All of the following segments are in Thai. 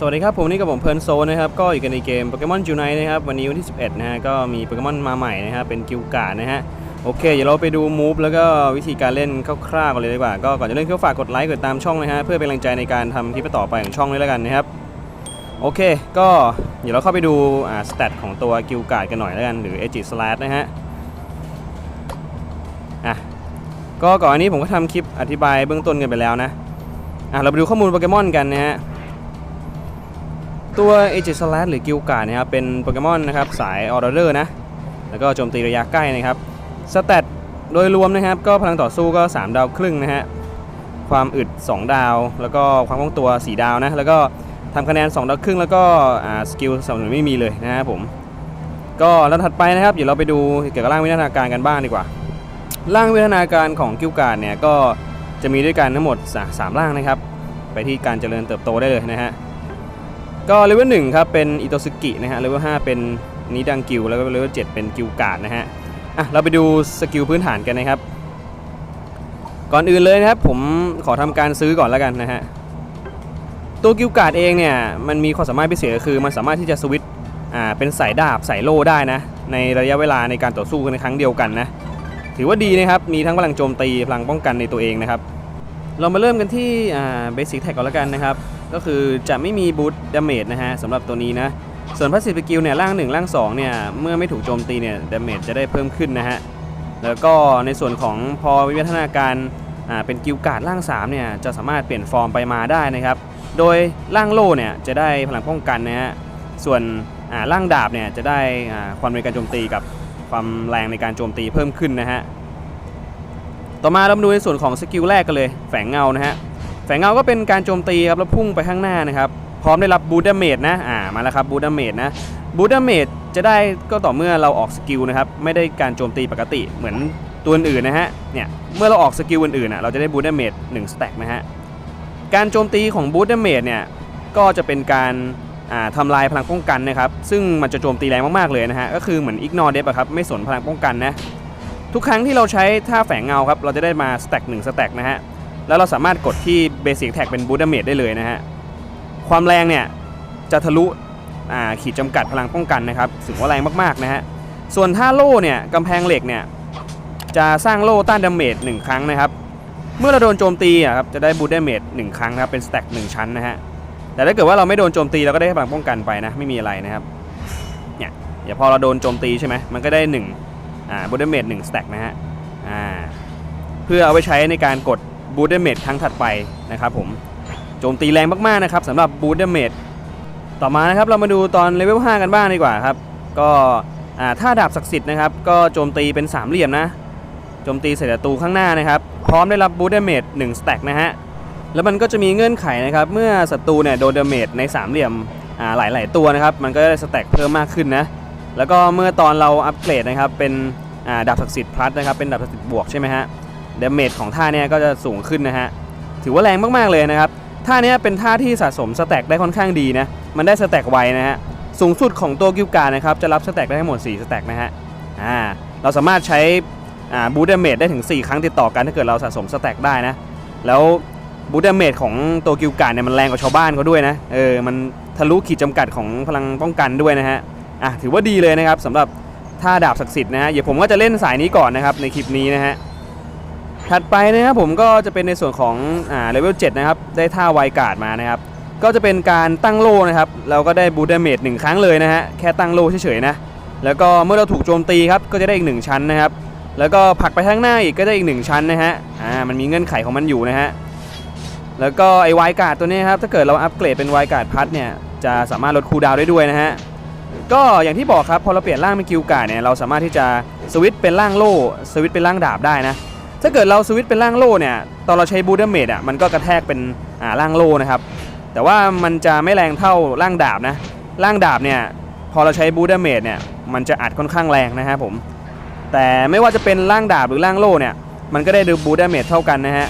สวัสดีครับ ผมนี่กับผมเพลิร์นโซนะครับ ก็อยู่กันในเกมโปเกมอนจูไนนะครับ วันนี้วันที่ 11 นะฮะ ก็มีโปเกมอนมาใหม่นะครับ เป็นกิลการ์ดนะฮะ โอเค เดี๋ยวเราไปดูมูฟแล้วก็วิธีการเล่นคร่าวๆกันเลยดีกว่า ก็ก่อนจะเล่นก็ฝากกดไลค์ กดตามช่องนะฮะ เพื่อเป็นกำลังใจในการทำคลิปต่อไปของช่องด้วยแล้วกันนะครับ โอเค ก็เดี๋ยวเราเข้าไปดูอ่าสเตตของตัวกิลการ์ดกันหน่อยแล้วกัน หรือเอจิสลัดนะฮะ อะ ก็ก่อนอันนี้ผมก็ทำคลิปอธิบายเบื้องต้นกันไปแล้วนะ อะ เราไปดูข้อมูลโปเกมอนกันนะฮะ ตัวเอจิสลัดหรือกิลการ์นะครับเป็นโปเกมอนนะครับสายออร์เดอร์นะ แล้วก็โจมตีระยะใกล้นะครับสเตตโดยรวมนะครับก็พลังต่อสู้ก็ 3 ดาวครึ่งนะฮะความอึด 2 ดาว แล้วก็ความคล่องตัว 4 ดาวนะแล้วก็ทำคะแนน 2 ดาวครึ่งแล้วก็สกิลสำนุนไม่มีเลยนะครับผมก็แลำถัดไปนะครับเดี๋ยวเราไปดูเกี่ยวกับร่างวิทยาการกันบ้างดีกว่า ร่างวิทยาการของกิลการเนี่ยก็จะมีด้วยกันทั้งหมดสามร่างนะครับ ไปที่การเจริญเติบโตได้เลยนะฮะ ก็เลเวลหนึ่งครับเป็นอิโตซึกินะฮะเลเวลห้าเป็นนิดังกิลแล้วก็เลเวลเจ็ดเป็นกิลการ์ดนะฮะอะเราไปดูสกิลพื้นฐานกันนะครับ ก่อนอื่นเลยนะครับผมขอทำการซื้อก่อนแล้วกันนะฮะตัวกิลการ์ดเองเนี่ยมันมีความสามารถพิเศษคือมันสามารถที่จะสวิตช์อ่าเป็นสายดาบสายโล่ได้นะในระยะเวลาในการต่อสู้กันในครั้งเดียวกันนะถือว่าดีนะครับมีทั้งพลังโจมตีพลังป้องกันในตัวเองนะครับ เรามาเริ่มกันที่เบสิกแท็กก่อนแล้วกันนะครับ ก็คือจะไม่มีบูทดาเมจนะฮะสำหรับตัวนี้นะ ส่วนพาสซีฟสกิลเนี่ยร่าง 1 ร่าง 2 เนี่ย เมื่อไม่ถูกโจมตีเนี่ยดาเมจจะได้เพิ่มขึ้นนะฮะ แล้วก็ในส่วนของพอวิวัฒนาการอ่าเป็นกิลการ์ดร่าง 3 เนี่ย จะสามารถเปลี่ยนฟอร์มไปมาได้นะครับ โดยร่างโล่เนี่ยจะได้พลังป้องกันนะฮะ ส่วนอ่าร่างดาบเนี่ยจะได้อ่าความในการโจมตีกับความแรงในการโจมตีเพิ่มขึ้นนะฮะ ต่อมาเรามาดูในส่วนของสกิลแรกกันเลยแฝงเงานะฮะ แฝงเงาก็เป็นการโจมตีครับแล้วพุ่งไปข้างหน้านะครับพร้อมได้รับบูดาเมจนะอ่ามาแล้วครับบูดาเมจนะบูดาเมจจะได้ก็ต่อเมื่อเราออกสกิลนะครับไม่ได้การโจมตีปกติเหมือนตัวอื่นนะฮะเนี่ยเมื่อเราออกสกิลอื่นๆอะเราจะได้บูดาเมจ1สแต็กนะฮะการโจมตีของบูดาเมจเนี่ยก็จะเป็นการทำลายพลังป้องกันนะครับซึ่งมันจะโจมตีแรงมากๆเลยนะฮะก็คือเหมือนอิกนอร์เดฟอะครับไม่สนพลังป้องกันนะทุกครั้งที่เราใช้ท่าแฝงเงาครับเราจะได้มาสแต็กหนึ่งสแต็กนะฮะ แล้วเราสามารถกดที่เบสิ c แท็กเป็นบูดาเมจได้เลยนะฮะ ความแรงเนี่ย จะทะลุขีดจำกัดพลังป้องกันนะครับถือว่าแรงมากๆนะฮะ ส่วนท่าโล่เนี่ยกำแพงเหล็กเนี่ย จะสร้างโล่ต้านดาเมจหนึ่งครั้งนะครับ เมื่อเราโดนโจมตีอะครับจะได้บูดาเมจหนึ่งครั้งนะครับเป็นสแต็กหนึ่งชั้นนะฮะแต่ถ้าเกิดว่าเราไม่โดนโจมตีเราก็ได้พลังป้องกันไปนะไม่มีอะไรนะครับเนี่ยเดี๋ยวพอเราโดนโจมตีใช่ไหมมันก็ได้หนึ่งอ่าบูดาเมจหนึ่งสแต็กนะฮะอ่าเพื่อเอาไปใช้ในการกด บูดเดเมจครั้งถัดไปนะครับผมโจมตีแรงมากๆนะครับสำหรับบูดเดเมจต่อมานะครับเรามาดูตอนเลเวล5กันบ้างดีกว่าครับก็อ่าถ้าดาบศักดิ์สิทธิ์นะครับก็โจมตีเป็นสามเหลี่ยมนะโจมตีใส่ศัตรูข้างหน้านะครับพร้อมได้รับบูดเดเมจ1สแต็กนะฮะแล้วมันก็จะมีเงื่อนไขนะครับเมื่อศัตรูเนี่ยโดนเดเมจในสามเหลี่ยมอ่าหลายๆตัวนะครับมันก็ได้สแต็กเพิ่มมากขึ้นนะแล้วก็เมื่อตอนเราอัปเกรดนะครับเป็นดาบศักดิ์สิทธิ์พลัสนะครับเป็นดาบศักดิ์สิทธิ์บวกใช่ไหมฮะ ดาเมจของท่าเนี้ยก็จะสูงขึ้นนะฮะ ถือว่าแรงมากๆเลยนะครับ ท่าเนี้ยเป็นท่าที่สะสมสแต็กได้ค่อนข้างดีนะ มันได้สแต็กไวนะฮะ สูงสุดของตัวกิลการนะครับ จะรับสแต็กได้ทั้งหมด 4 สแต็กนะฮะ อ่า เราสามารถใช้อ่าบูดาเมจได้ถึง 4 ครั้งติดต่อกันถ้าเกิดเราสะสมสแต็กได้นะ แล้วบูดาเมจของตัวกิลการเนี่ยมันแรงกว่าชาวบ้านเขาด้วยนะ เออ มันทะลุขีดจำกัดของพลังป้องกันด้วยนะฮะ อะถือว่าดีเลยนะครับสำหรับท่าดาบศักดิ์สิทธิ์นะฮะ เดี๋ยวผมก็จะเล่นสายนี้ก่อนนะครับในคลิปนี้นะฮะ ถัดไปนะครับผมก็จะเป็นในส่วนของอ่าเลเวล7นะครับ ได้ท่าไวการ์ดมานะครับ ก็จะเป็นการตั้งโล่นะครับ เราก็ได้บูดาเมจหนึ่งครั้งเลยนะฮะ แค่ตั้งโล่เฉยๆนะ แล้วก็เมื่อเราถูกโจมตีครับ ก็จะได้อีกหนึ่งชั้นนะครับ แล้วก็ผลักไปข้างหน้าอีกก็ได้อีกหนึ่งชั้นนะฮะ อ่า มันมีเงื่อนไขของมันอยู่นะฮะ แล้วก็ไอไวการ์ดตัวนี้ครับ ถ้าเกิดเราอัปเกรดเป็นไวการ์ดพัทเนี่ย จะสามารถลดคูลดาวได้ด้วยนะฮะ ก็อย่างที่บอกครับ พอเราเปลี่ยนร่างเป็นกิลการ์ดเนี่ย เราสามารถที่จะสวิตช์เป็นร่างโล่ สวิตเป็นร่างดาบได้นะ ถ้าเกิดเราสวิตช์เป็นร่างโล่เนี่ยตอนเราใช้บูเดาเมจอะมันก็กระแทกเป็นอ่าร่างโล่นะครับแต่ว่ามันจะไม่แรงเท่าร่างดาบนะร่างดาบเนี่ยพอเราใช้บูเดาเมจเนี่ยมันจะอัดค่อนข้างแรงนะครับผมแต่ไม่ว่าจะเป็นร่างดาบหรือร่างโล่เนี่ยมันก็ได้ดูบูเดาเมจเท่ากันนะฮะ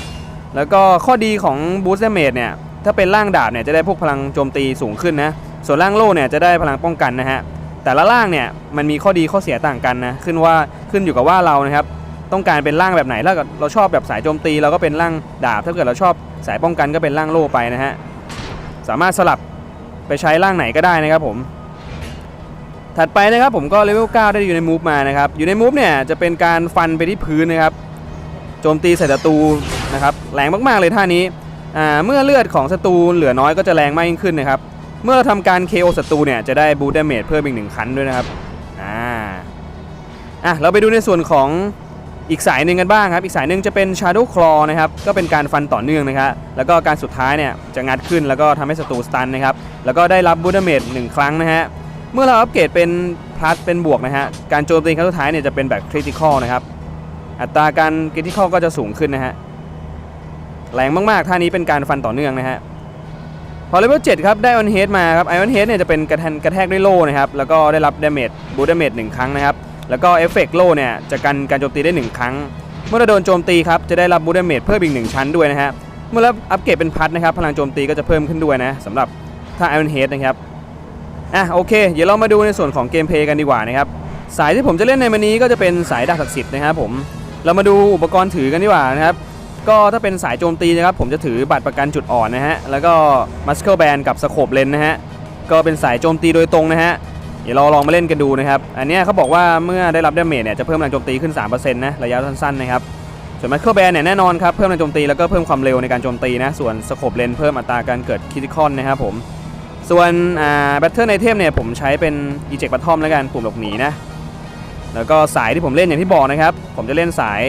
แล้วก็ข้อดีของบูเดาเมจเนี่ยถ้าเป็นร่างดาบเนี่ยจะได้พวกพลังโจมตีสูงขึ้นนะส่วนร่างโล่เนี่ยจะได้พลังป้องกันนะฮะแต่ละร่างเนี่ยมันมีข้อดีข้อเสียต่างกันนะขึ้นว่าขึ้นอยู่กับว่าเรานะครับ ต้องการเป็นร่างแบบไหนถ้าเราชอบแบบสายโจมตีเราก็เป็นร่างดาบ ถ้าเกิดเราชอบสายป้องกันก็เป็นร่างโล่ไปนะฮะสามารถสลับไปใช้ร่างไหนก็ได้นะครับผม ถัดไปนะครับผมก็เลเวล9ได้อยู่ในมูฟมานะครับอยู่ในมูฟเนี่ยจะเป็นการฟันไปที่พื้นนะครับโจมตีใส่ศัตรูนะครับแรงมากๆเลยท่านี้อ่าเมื่อเลือดของศัตรูเหลือน้อยก็จะแรงมากยิ่งขึ้นนะครับเมื่อเราทำการ KO ศัตรูเนี่ยจะได้บูทดเมจเพิ่มอีกหนึ่งคันด้วยนะครับอ่าอะเราไปดูในส่วนของ อีกสายหนึ่งกันบ้างครับ อีกสายหนึ่งจะเป็น Shadow Claw นะครับ ก็เป็นการฟันต่อเนื่องนะครับ แล้วก็การสุดท้ายเนี่ยจะงัดขึ้นแล้วก็ทำให้ศัตรูสตันนะครับ แล้วก็ได้รับบูทดาเมจหนึ่งครั้งนะฮะ เมื่อเราอัปเกรดเป็นพลัสเป็นบวกนะฮะ การโจมตีครั้งสุดท้ายเนี่ยจะเป็นแบบคริติคอลนะครับ อัตราการคริติคอลก็จะสูงขึ้นนะฮะ แรงมากๆ ท่านี้เป็นการฟันต่อเนื่องนะฮะ พอเลเวล7ครับ ได้ออนเฮดมาครับไอออนเฮดเนี่ยจะเป็นกระแทกระแทกด้วยโล่นะครับ แล้วก็ได้รับดาเมจบูดาเมจหนึ่งครั้งนะครับ แล้วก็เอฟเฟกต์โล่เนี่ยจะกันการโจมตีได้ 1 ครั้ง เมื่อเราโดนโจมตีครับจะได้รับบูดาเมจเพิ่มอีก 1 ชั้นด้วยนะฮะ เมื่อเราอัปเกรดเป็นพัดนะครับพลังโจมตีก็จะเพิ่มขึ้นด้วยนะสำหรับท่าไอออนเฮดนะครับ อะโอเค เดี๋ยวเรามาดูในส่วนของเกมเพลย์กันดีกว่านะครับสายที่ผมจะเล่นในวันนี้ก็จะเป็นสายดาบศักดิ์สิทธิ์นะครับผมเรามาดูอุปกรณ์ถือกันดีกว่านะครับก็ถ้าเป็นสายโจมตีนะครับผมจะถือบัตรประกันจุดอ่อนนะฮะแล้วก็มัสเคิลแบนกับสโคปเลนนะฮะก็เป็นสายโจมตีโดยตรงนะฮะ ดี๋ยวเราลองมาเล่นกันดูนะครับ อันนี้เขาบอกว่าเมื่อได้รับดาเมจเนี่ยจะเพิ่มแรงโจมตีขึ้น 3%นะระยะสั้นๆนะครับ ส่วนมัสเคิลแบนเนี่ยแน่นอนครับเพิ่มแรงโจมตีแล้วก็เพิ่มความเร็วในการโจมตีนะ ส่วนสโคปเลนเพิ่มอัตราการเกิดคิติคอนนะครับผม ส่วนแบตเทิลไอเทมเนี่ยผมใช้เป็นอีเจกบัตทอมแล้วกันปุ่มหลบหนีนะ แล้วก็สายที่ผมเล่นอย่างที่บอกนะครับ ผมจะเล่นสาย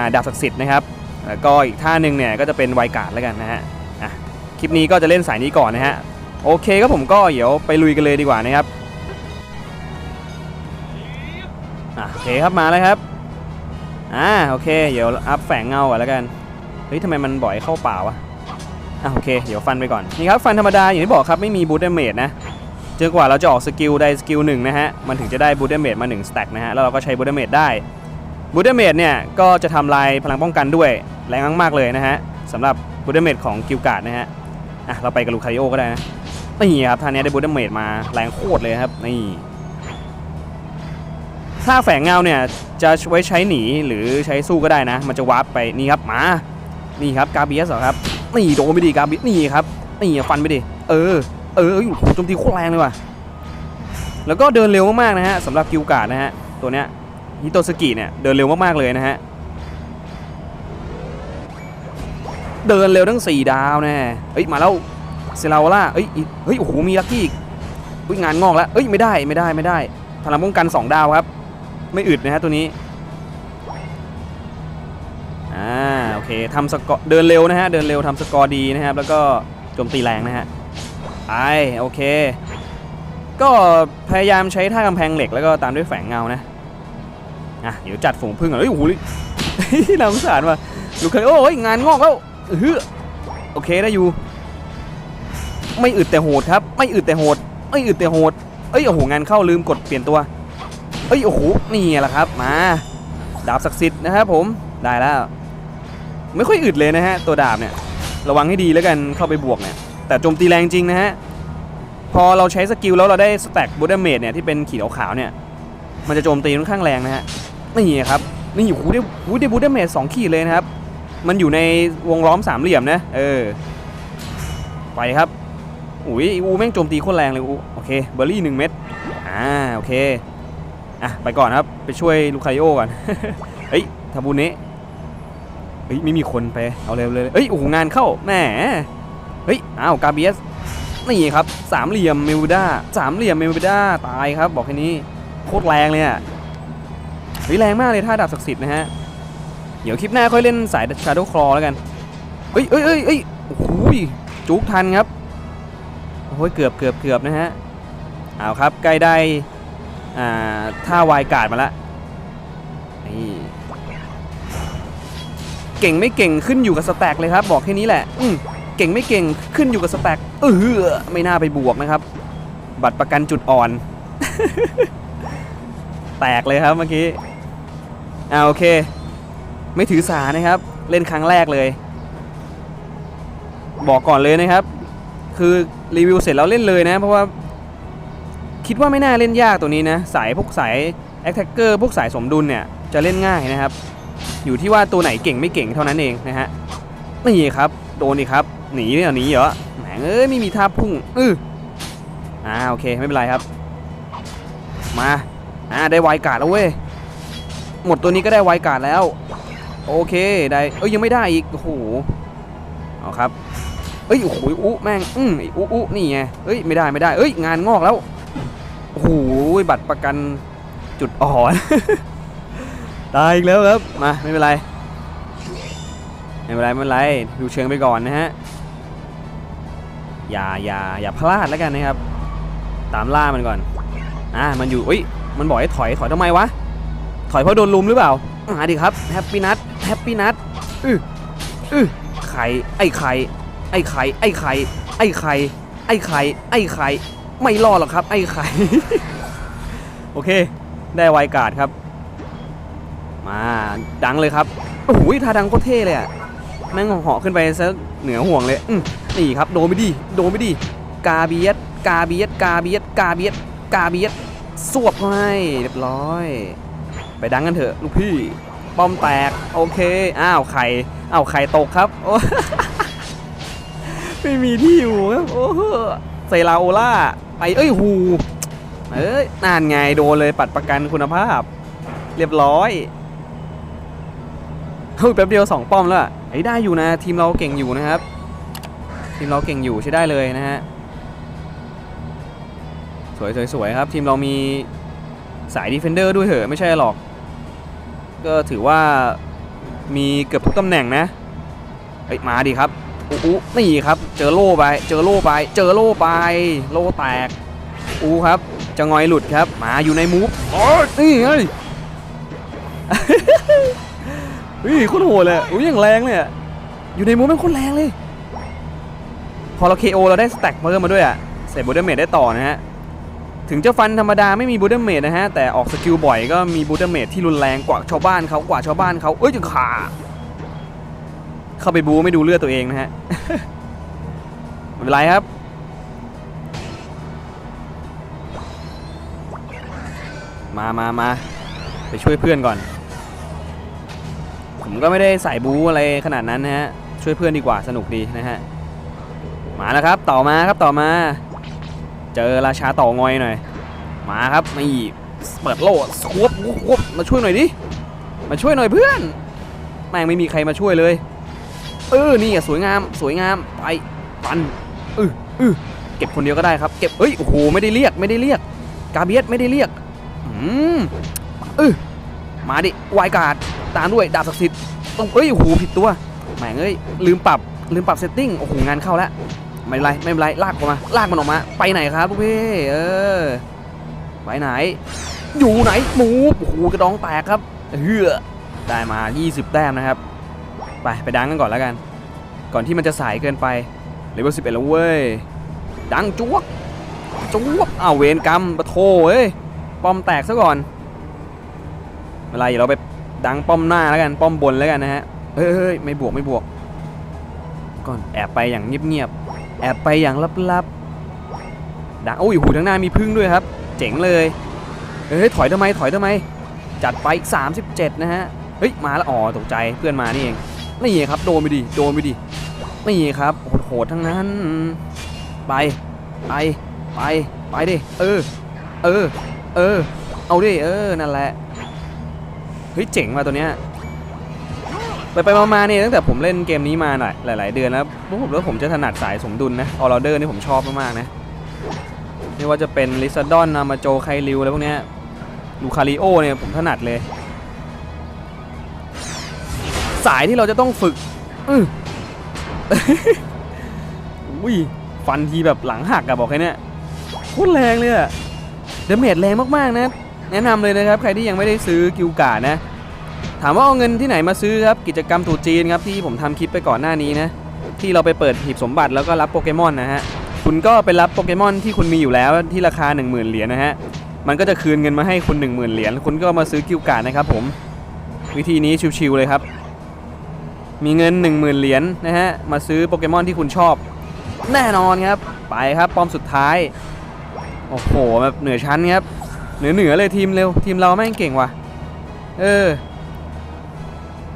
าดาบศักดิ์สิทธิ์นะครับ แล้วก็อีกท่าหนึ่งเนี่ยก็จะเป็นไวการ์ดแล้วกันนะฮะคลิปนี้ก็จะเล่นสายนี้ก่อนนะฮะ โอเคครับผมก็เดี๋ยวไปลุยกันเลยดีกว่านะครับ อะโอเคครับมาแล้วครับอ่าโอเค เดี๋ยวอัพแฝงเงาก่อนแล้วกันเฮ้ยทำไมมันบ่อยเข้าป่าวะอะโอเคเดี๋ยวฟันไปก่อนนี่ครับฟันธรรมดาอย่างที่บอกครับไม่มีบูทเดเมจนะจนกว่าเราจะออกสกิลใดสกิลหนึ่งนะฮะมันถึงจะได้บูทเดเมจมา1สแต็กนะฮะแล้วเราก็ใช้บูทเดเมจได้บูทเดเมจเนี่ยก็จะทำลายพลังป้องกันด้วยแรงมากๆเลยนะฮะสำหรับบูทเดเมจของกิลการ์ดนะฮะอะเราไปกับลูคาริโอก็ได้นะนี่ครับท่านนี้ได้บูทเดเมจมาแรงโคตรเลยครับนี่ ถ้าแฝงเงาเนี่ยจะไว้ใช้หนีหรือใช้สู้ก็ได้นะ มันจะวาร์ปไปนี่ครับมา นี่ครับกาเบียสเหรอครับนี่โดนไปดิกาเบียสนี่ครับนี่ฟันไปดิเออเออโอ้โหโจมตีโคตรแรงเลยว่ะแล้วก็เดินเร็วมากๆนะฮะสำหรับกิลการ์ดนะฮะตัวเนี้ยฮิโตสกิเนี่ยเดินเร็วมากๆเลยนะฮะเดินเร็วทั้ง 4 ดาวแน่เอ้ยมาแล้วเซลาวล่าเอ้ยอีเฮ้ยโอ้โหมีลักกี้อีกงานงอกแล้วเอ้ยไม่ได้ไม่ได้ไม่ได้พลังป้องกัน 2 ดาวครับ ไม่อึดนะฮะตัวนี้อ่าโอเคทำสกอร์เดินเร็วนะฮะเดินเร็วทำสกอร์ดีนะครับ แล้วก็โจมตีแรงนะฮะไปโอเค ก็พยายามใช้ท่ากำแพงเหล็กแล้วก็ตามด้วยแฝงเงานะอะเดี๋ยวจัดฝูงพึ่งก่อนเฮ้ยโอ้โหน่าสงสารว่ะลูกเคยโอ้ยงานงอกแล้วเออโอเคได้อยู่ ไม่อึดแต่โหดครับ ไม่อึดแต่โหด ไม่อึดแต่โหดเอ้ยโอ้โหงานเข้าลืมกดเปลี่ยนตัว เอ้ยโอ้โหนี่แหละครับมาดาบศักดิ์สิทธิ์นะครับผมได้แล้ว ไม่ค่อยอึดเลยนะฮะตัวดาบเนี่ยระวังให้ดีแล้วกันเข้าไปบวกเนี่ยแต่โจมตีแรงจริงนะฮะพอเราใช้สกิลแล้วเราได้สแต็กบูดเมจเนี่ยที่เป็นขีดขาวๆเนี่ยมันจะโจมตีค่อนข้างแรงนะฮะนี่ครับนี่โอ้โหได้โอ้โหได้บูดเมจสองขีดเลยนะครับ มันอยู่ในวงล้อมสามเหลี่ยมนะเออไปครับอุ้ยอูแม่งโจมตีโคตรแรงเลยอูโอเคเบอร์รี่หนึ่งเม็ดอ่าโอเค อะไปก่อนครับ ไปช่วยลูคาริโอก่อน เฮ้ยทาบูเนะเฮ้ยไม่มีคนไป เอาเร็วเลยเฮ้ยโอ้โหงานเข้าแหมเฮ้ยอ้าวกาเบียสนี่ครับสามเหลี่ยมเมลด้าสามเหลี่ยมเมลด้าตายครับ บอกแค่นี้โคตรแรงเลยอะเฮ้ยแรงมากเลยท่าดาบศักดิ์สิทธิ์นะฮะเดี๋ยวคลิปหน้าค่อยเล่นสาย Shadow Claw แล้วกันเอ้ยเอ้ยเอ้ยเอ้ยโอ้โหจุกทันครับโอ้ยเกือบเกือบเกือบนะฮะเอาครับใกล้ได้ อ่าท่าวายการ์ดมาละนี่เก่งไม่เก่งขึ้นอยู่กับสแต็กเลยครับ บอกแค่นี้แหละอืเก่งไม่เก่งขึ้นอยู่กับสแต็กเออไม่น่าไปบวกนะครับ บัตรประกันจุดอ่อน แตกเลยครับเมื่อกี้อ่าโอเค ไม่ถือสานะครับ เล่นครั้งแรกเลย บอกก่อนเลยนะครับ คือรีวิวเสร็จแล้วเล่นเลยนะ เพราะว่า คิดว่าไม่น่าเล่นยากตัวนี้นะ สายพวกสายแอคแท็กเกอร์พวกสายสมดุลเนี่ยจะเล่นง่ายนะครับ อยู่ที่ว่าตัวไหนเก่งไม่เก่งเท่านั้นเองนะฮะนี่ครับ โดนดีครับ หนีเนี่ยหนีเหรอแหมเอ้ยไม่มีท่าพุ่งเอออ่าโอเคไม่เป็นไรครับ มาอ่าได้ไวการ์ดแล้วเว้ยหมดตัวนี้ก็ได้ไวการ์ดแล้ว โอเคได้เอ้ยยังไม่ได้อีกโอ้โหเอาครับเอ้ยโอ้โหอุ๊แม่งอืมไอ้อุ๊อุ๊นี่ไงเอ้ยไม่ได้ไม่ได้เอ้ยงานงอกแล้ว โอ้โหบัตรประกันจุดอ่อน ตายอีกแล้วครับมาไม่เป็นไรไม่เป็นไรไม่เป็นไรดูเชิงไปก่อนนะฮะอย่าอย่าอย่าพลาดแล้วกันนะครับ ตามล่ามันก่อนอะมันอยู่อุ้ยมันบอกให้ถอยถอยทำไมวะถอยเพราะโดนลุมหรือเปล่ามาดิครับแฮปปี้นัทแฮปปี้นัทอืออือไข่ไอ้ไข่ไอ้ไข่ไอ้ไข่ไอ้ไข่ไอ้ไข่ไอ้ไข่ ไม่รอดหรอกครับ ไอ้ไข่ โอเค ได้ไวการ์ดครับ มาดังเลยครับโอ้โหท่าดังโคตรเท่เลยอะแม่งเหาะขึ้นไปซะเหนือห่วงเลยอืมนี่ครับโดนไม่ดี โดนไม่ดี กาเบียดกาเบียดกาเบียดกาเบียดกาเบียดสวบเขาให้เรียบร้อย ไปดังกันเถอะลูกพี่ ป้อมแตก โอเค อ้าวไข่อ้าวไข่ตกครับไม่มีที่อยู่ครับโอ้เซราโอล่า ไปเอ้ยหูเอ้ยนานไงโดนเลยปัดประกันคุณภาพ เรียบร้อยเฮ้ยแป๊บเดียวสองป้อมแล้วอะไอ้ได้อยู่นะ ทีมเราเก่งอยู่นะครับ ทีมเราเก่งอยู่ใช้ได้เลยนะฮะสวยสวยสวยครับ ทีมเรามีสายดีเฟนเดอร์ด้วยเหอะไม่ใช่หรอก ก็ถือว่ามีเกือบทุกตำแหน่งนะเอ้ยมาดิครับ อู้นี่ครับ เจอโล่ไป เจอโล่ไป เจอโล่ไป โล่แตก อู้ครับ จะงอยหลุดครับ มาอยู่ในมูฟนี่เฮ้ยเฮ้ยคตรโหดเลยอุ้ยอย่างแรงเลยอะอยู่ในมูฟเป็นคตรแรงเลย พอเรา KO เราได้สแต็กเพิ่มมาด้วยอะเสร็บูเดเมดได้ต่อนะฮะ ถึงจะฟันธรรมดาไม่มีบูเดเมดนะฮะ แต่ออกสกิลบ่อยก็มีบูเดเมดที่รุนแรงกว่าชาวบ้านเขากว่าชาวบ้านเขาเอ้ยจึงขา เข้าไปบูไม่ดูเลือดตัวเองนะฮะไม่เป็นไรครับ มามามาไปช่วยเพื่อนก่อน ผมก็ไม่ได้ใส่บูอะไรขนาดนั้นนะฮะ ช่วยเพื่อนดีกว่าสนุกดีนะฮะ มาแล้วครับ ต่อมาครับต่อมา เจอราชาต่องอยหน่อย มาครับนี่เปิดโล่ควบควบมาช่วยหน่อยดิ มาช่วยหน่อยเพื่อน แม่งไม่มีใครมาช่วยเลย เออนี่อะสวยงามสวยงามไปปันอืออืออเก็บคนเดียวก็ได้ครับเก็บเอ้ยโอ้โหไม่ได้เรียกไม่ได้เรียก กาเบียสไม่ได้เรียกอืมเออมาดิวายการ์ดตามด้วยดาบศักดิ์สิทธิ์ต้องเอ้ยโอ้โหผิดตัวแม่งเอ้ยลืมปรับลืมปรับเซตติ้งโอ้โหงานเข้าแล้วไม่เป็นไรไม่เป็นไรลากออกมาลากมันออกมา ไปไหนครับลูกพี่เออไปไหน อยู่ไหนหมูโอ้โหกระดองแตกครับเฮือได้มา 20 แต้มนะครับ ไป ไปดังกันก่อนแล้วกัน ก่อนที่มันจะสายเกินไปเลเวล11แล้วเว้ย ดังจวกจวกอ้าวเวรกรรมปะโถเอ้ย ป้อมแตกซะก่อนเวลาเดี๋ยวเราไปดังป้อมหน้าแล้วกัน ป้อมบนแล้วกันนะฮะเฮ้ยเฮ้ยไม่บวกไม่บวก ก่อนแอบไปอย่างเงียบๆ แอบไปอย่างลับๆ ดังโอ้ยหูทางหน้ามีพึ่งด้วยครับ เจ๋งเลย เฮ้ยถอยทำไมถอยทำไม จัดไปอีก 37 นะฮะ เฮ้ยมาแล้วอ๋อตกใจเพื่อนมานี่เอง นี่ครับโดนไปดิโดนไปดินี่ครับโหดทั้งนั้น ไป ไป ไป ไปดิ เออ เออ เออ เอาดิ เออ นั่นแหละ เฮ้ย เจ๋งว่ะตัวเนี้ย ไปไปมาๆเนี่ยตั้งแต่ผมเล่นเกมนี้มาหลายหลาย ๆ เดือนแล้วผมว่าผมจะถนัดสายสมดุลนะ ออร์เดอร์นี่ผมชอบมาก ๆ นะ ไม่ว่าจะเป็นลิซาดอนนามาโจไคลิวอะไรพวกเนี้ย ลูคาริโอเนี่ยผมถนัดเลย สายที่เราจะต้องฝึกอื้ออุ้ยฟันทีแบบหลังหักอะบอกแค่เนี้ยโคตรแรงเลยอะเดเมจแรงมากๆนะ แนะนำเลยนะครับ ใครที่ยังไม่ได้ซื้อกิวการ์นะ ถามว่าเอาเงินที่ไหนมาซื้อครับ กิจกรรมตรุษจีนครับที่ผมทำคลิปไปก่อนหน้านี้นะ ที่เราไปเปิดหีบสมบัติแล้วก็รับโปเกมอนนะฮะ คุณก็ไปรับโปเกมอนที่คุณมีอยู่แล้วที่ราคา 10,000 เหรียญนะฮะ มันก็จะคืนเงินมาให้คุณ 10,000 เหรียญ คุณก็มาซื้อกิวการ์นะครับผม วิธีนี้ชิวๆเลยครับ มีเงิน 10,000เหรียญนะฮะ มาซื้อโปเกมอนที่คุณชอบ แน่นอนครับ ไปครับ ป้อมสุดท้าย โอ้โห แบบเหนือชั้นครับ เหนือเหนือเลยทีมเร็ว ทีมเราแม่งเก่งว่ะ เออ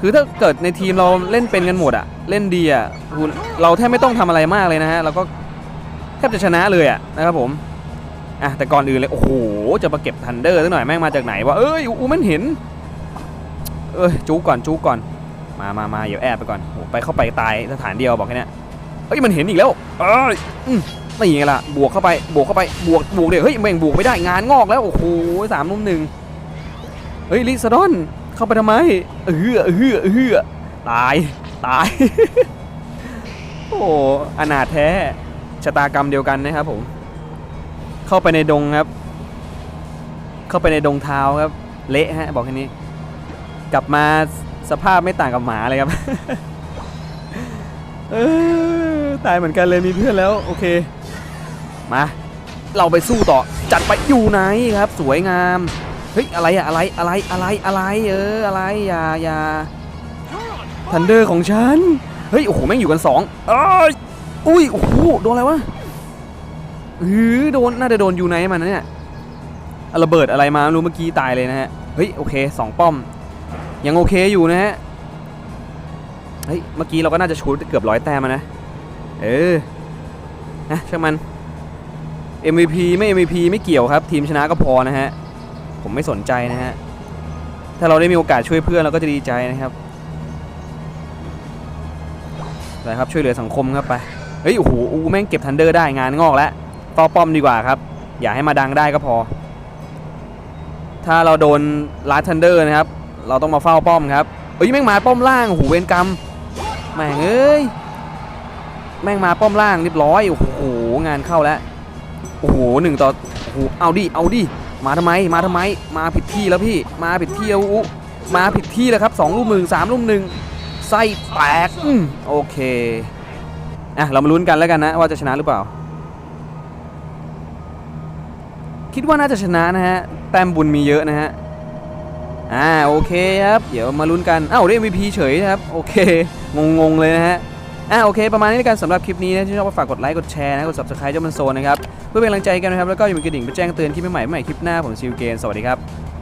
คือถ้าเกิดในทีมเราเล่นเป็นกันหมดอะเล่นดีอะคุณเราแทบไม่ต้องทำอะไรมากเลยนะฮะ เราก็แทบจะชนะเลยอะนะครับผมอะแต่ก่อนอื่นเลย โอ้โห จะมาเก็บทันเดอร์สักหน่อยแม่งมาจากไหนวะเอ้ยอูมันเห็น เอ้ยจูก่อนจูก่อน มามามาเดี๋ยวแอบไปก่อนโอ้ไปเข้าไปตายสถานเดียวบอกแค่นี้เอ้ยมันเห็นอีกแล้วเอ้ยอืมนี่ไงล่ะบวกเข้าไปบวกเข้าไปบวกบวกเดี๋ยวเฮ้ยแม่งบวกไม่ได้งานงอกแล้วโอ้โหสามนุ่มหนึ่งเฮ้ยลิซาดอนเข้าไปทำไมเออเออเออตายตาย โอ้โหอนาถแท้ชะตากรรมเดียวกันนะครับผม เข้าไปในดงครับ เข้าไปในดงเท้าครับ เละฮะบอกแค่นี้ กลับมา สภาพไม่ต่างกับหมาเลยครับเออตายเหมือนกันเลยมีเพื่อนแล้วโอเค มา เราไปสู้ต่อ จัดไปอยู่ไหนครับ สวยงามเฮ้ยอะไรอะอะไรอะไรอะไรอะไรเอออะไรอย่าอย่าทันเดอร์ของฉันเฮ้ยโอ้โหแม่งอยู่กันสองอ้ยอุ้ยโอ้โหโดนอะไรวะหือโดนน่าจะโดนอยู่ไหนมันนะเนี่ยระเบิดอะไรมาไม่รู้เมื่อกี้ตายเลยนะฮะเฮ้ยโอเคสองป้อม ยังโอเคอยู่นะฮะ เฮ้ย เมื่อกี้เราก็น่าจะชูดเกือบร้อยแต้มนะ เออ นะช่างมัน MVP ไม่ MVP ไม่เกี่ยวครับ ทีมชนะก็พอนะฮะ ผมไม่สนใจนะฮะ ถ้าเราได้มีโอกาสช่วยเพื่อนเราก็จะดีใจนะครับไปครับช่วยเหลือสังคมครับไปเฮ้ยโอ้โหอูแม่งเก็บทันเดอร์ได้งานงอกแล้วเฝ้าป้อมดีกว่าครับ อย่าให้มาดังได้ก็พอ ถ้าเราโดนลัดทันเดอร์นะครับ เราต้องมาเฝ้าป้อมครับเอ้ยแม่งมาป้อมล่างโอ้โหเวรกรรมแม่งเอ้ยแม่งมาป้อมล่างเรียบร้อยโอ้โหงานเข้าแล้วโอ้โหหนึ่งต่อโอ้โหเอาดิเอาดิมาทำไมมาทำไม มาผิดที่แล้วพี่มาผิดที่แล้วอุมาผิดที่แล้วครับสองลูกหนึ่งสามลูกหนึ่งไส้แตกโอเคอะเรามาลุ้นกันแล้วกันนะว่าจะชนะหรือเปล่า คิดว่าน่าจะชนะนะฮะแต้มบุญมีเยอะนะฮะ อ่าโอเคครับ เดี๋ยวมาลุ้นกันอ้าวได้ MVP เฉยนะครับ โอเค งงๆเลยนะฮะอ่าโอเค ประมาณนี้แล้วกันสำหรับคลิปนี้นะที่ชอบก็ฝากกดไลค์กดแชร์นะกด subscribe เจ้ามันโซนนะครับ เพื่อเป็นกำลังใจกันนะครับ แล้วก็อย่าลืมกระดิ่งไปแจ้งเตือนคลิปใหม่ๆใหม่คลิปหน้าผมซิลเกนสวัสดีครับ